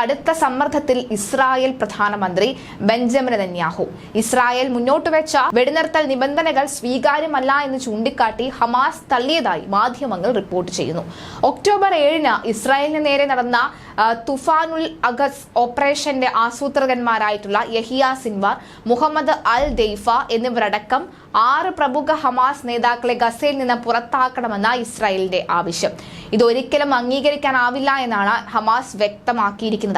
കടുത്ത സമ്മർദ്ദത്തിൽ ഇസ്രായേൽ പ്രധാനമന്ത്രി ബെഞ്ചമിൻ നെന്യാഹു ഇസ്രായേൽ മുന്നോട്ട് വെച്ച വെടിനിർത്തൽ നിബന്ധനകൾ സ്വീകാര്യമല്ല എന്ന് ചൂണ്ടിക്കാട്ടി ഹമാസ് തള്ളിയതായി മാധ്യമങ്ങൾ റിപ്പോർട്ട് ചെയ്യുന്നു. ഒക്ടോബർ ഏഴിന് ഇസ്രായേലിന് നേരെ നടന്ന തുഫാനുൽ അഗസ് ഓപ്പറേഷന്റെ ആസൂത്രകന്മാരായിട്ടുള്ള Yahya Sinwar Mohammed al Deif എന്നിവരടക്കം ആറ് പ്രമുഖ ഹമാസ് നേതാക്കളെ ഗസയിൽ നിന്ന് പുറത്താക്കണമെന്ന ഇസ്രായേലിന്റെ ആവശ്യം. ഇതൊരിക്കലും അംഗീകരിക്കാനാവില്ല എന്നാണ് ഹമാസ് വ്യക്തമാക്കിയിരിക്കുന്നത്.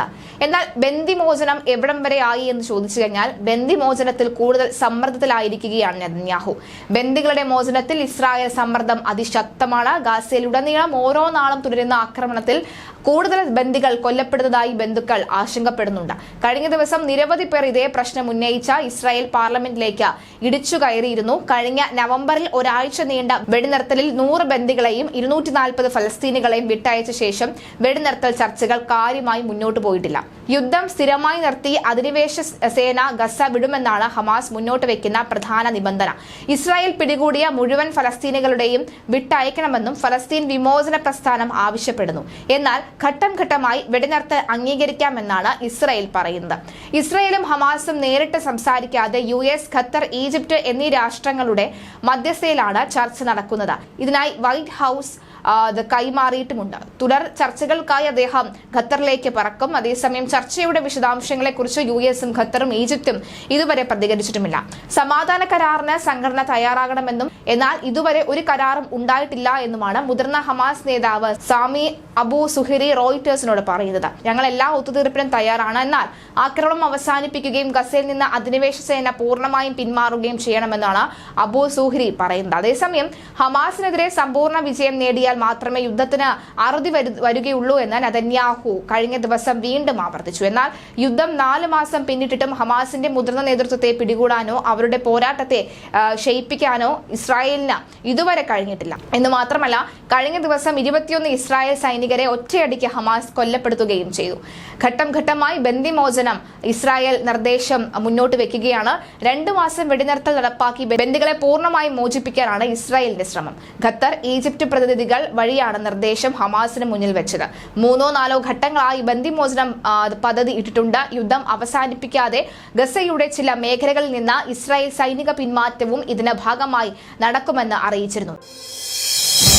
എന്നാൽ ബന്ദിമോചനം എവിടം വരെ ആയി എന്ന് ചോദിച്ചു കഴിഞ്ഞാൽ ബന്ദിമോചനത്തിൽ കൂടുതൽ സമ്മർദ്ദത്തിലായിരിക്കുകയാണ് നെതന്യാഹു. ബന്ദികളുടെ മോചനത്തിൽ ഇസ്രായേൽ സമ്മർദ്ദം അതിശക്തമാണ്. ഗാസയിലുടനീളം ഓരോ നാളും തുടരുന്ന ആക്രമണത്തിൽ കൂടുതൽ ബന്ദികൾ കൊല്ലപ്പെടുന്നതായി ബന്ധുക്കൾ ആശങ്കപ്പെടുന്നുണ്ട്. കഴിഞ്ഞ ദിവസം നിരവധി പേർ ഇതേ പ്രശ്നം ഉന്നയിച്ച ഇസ്രായേൽ പാർലമെന്റിലേക്ക് ഇടിച്ചു കയറിയിരുന്നു. കഴിഞ്ഞ നവംബറിൽ ഒരാഴ്ച നീണ്ട വെടിനിർത്തലിൽ നൂറ് ബന്ദികളെയും ഇരുന്നൂറ്റി നാൽപ്പത് ഫലസ്തീനികളെയും വിട്ടയച്ച ശേഷം വെടിനിർത്തൽ ചർച്ചകൾ കാര്യമായി മുന്നോട്ട് പോയിട്ടില്ല. യുദ്ധം സ്ഥിരമായി നിർത്തി അധിനിവേശ സേന ഗസ വിടുമെന്നാണ് ഹമാസ് മുന്നോട്ട് വയ്ക്കുന്ന പ്രധാന നിബന്ധന. ഇസ്രായേൽ പിടികൂടിയ മുഴുവൻ ഫലസ്തീനികളുടെയും വിട്ടയക്കണമെന്നും ഫലസ്തീൻ വിമോചന പ്രസ്ഥാനം ആവശ്യപ്പെടുന്നു. എന്നാൽ ഘട്ടം ഘട്ടമായി വെടിനിർത്തൽ അംഗീകരിക്കാമെന്നാണ് ഇസ്രായേൽ പറയുന്നത്. ഇസ്രായേലും ഹമാസും നേരിട്ട് സംസാരിക്കാതെ യു എസ് ഖത്തർ ഈജിപ്റ്റ് എന്നീ രാഷ്ട്രങ്ങളുടെ മധ്യസ്ഥയിലാണ് ചർച്ച നടക്കുന്നത്. ഇതിനായി വൈറ്റ് ഹൗസ് കൈമാറിയിട്ടുമുണ്ട്. തുടർ ചർച്ചകൾക്കായി അദ്ദേഹം ഖത്തറിലേക്ക് പറക്കും. അതേസമയം ചർച്ചയുടെ വിശദാംശങ്ങളെ കുറിച്ച് യു എസും ഖത്തറും ഈജിപ്തും ഇതുവരെ പ്രതികരിച്ചിട്ടുമില്ല. സമാധാന കരാറിന് സംഘടന തയ്യാറാകണമെന്നും എന്നാൽ ഇതുവരെ ഒരു കരാറും ഉണ്ടായിട്ടില്ല എന്നുമാണ് മുതിർന്ന ഹമാസ് നേതാവ് സാമി അബു സുഹിരി റോയിറ്റേഴ്സിനോട് പറയുന്നത്. ഞങ്ങൾ എല്ലാ ഒത്തുതീർപ്പിനും തയ്യാറാണ്. എന്നാൽ ആക്രമണം അവസാനിപ്പിക്കുകയും ഗസയിൽ നിന്ന് അധിനിവേശ സേന പൂർണമായും പിന്മാറുകയും ചെയ്യണമെന്നാണ് അബു സുഹിരി പറയുന്നത്. അതേസമയം ഹമാസിനെതിരെ സമ്പൂർണ വിജയം നേടിയാൽ മാത്രമേ യുദ്ധത്തിന് അറുതി വരുകയുള്ളൂ എന്ന് നതന്യാഹു കഴിഞ്ഞ ദിവസം വീണ്ടും ആവർത്തിച്ചു. എന്നാൽ യുദ്ധം നാല് മാസം പിന്നിട്ടിട്ടും ഹമാസിന്റെ മുതിർന്ന നേതൃത്വത്തെ പിടികൂടാനോ അവരുടെ പോരാട്ടത്തെ ക്ഷയിപ്പിക്കാനോ ഇസ്രായേലിന് ഇതുവരെ കഴിഞ്ഞിട്ടില്ല. എന്ന് മാത്രമല്ല കഴിഞ്ഞ ദിവസം ഇരുപത്തിയൊന്ന് ഇസ്രായേൽ സൈനികരെ ഒറ്റയടിക്ക് ഹമാസ് കൊല്ലപ്പെടുത്തുകയും ചെയ്തു. ഘട്ടം ഘട്ടമായി ബന്ദിമോചനം ഇസ്രായേൽ നിർദ്ദേശം മുന്നോട്ട് വെക്കുകയാണ്. രണ്ടു മാസം വെടിനിർത്തൽ നടപ്പാക്കി ബന്ദികളെ പൂർണമായി മോചിപ്പിക്കാനാണ് ഇസ്രായേലിന്റെ ശ്രമം. ഖത്തർ ഈജിപ്ത് പ്രതിനിധികൾ വഴിയാണ് നിർദ്ദേശം ഹമാസിന് മുന്നിൽ വെച്ചത്. മൂന്നോ നാലോ ഘട്ടങ്ങളായി ബന്ദിമോചനം പദ്ധതി ഇട്ടിട്ടുണ്ട്. യുദ്ധം അവസാനിപ്പിക്കാതെ ഗസയുടെ ചില മേഖലകളിൽ നിന്ന് ഇസ്രായേൽ സൈനിക പിന്മാറ്റവും ഇതിന് ഭാഗമായി നടക്കുമെന്ന് അറിയിച്ചിരുന്നു.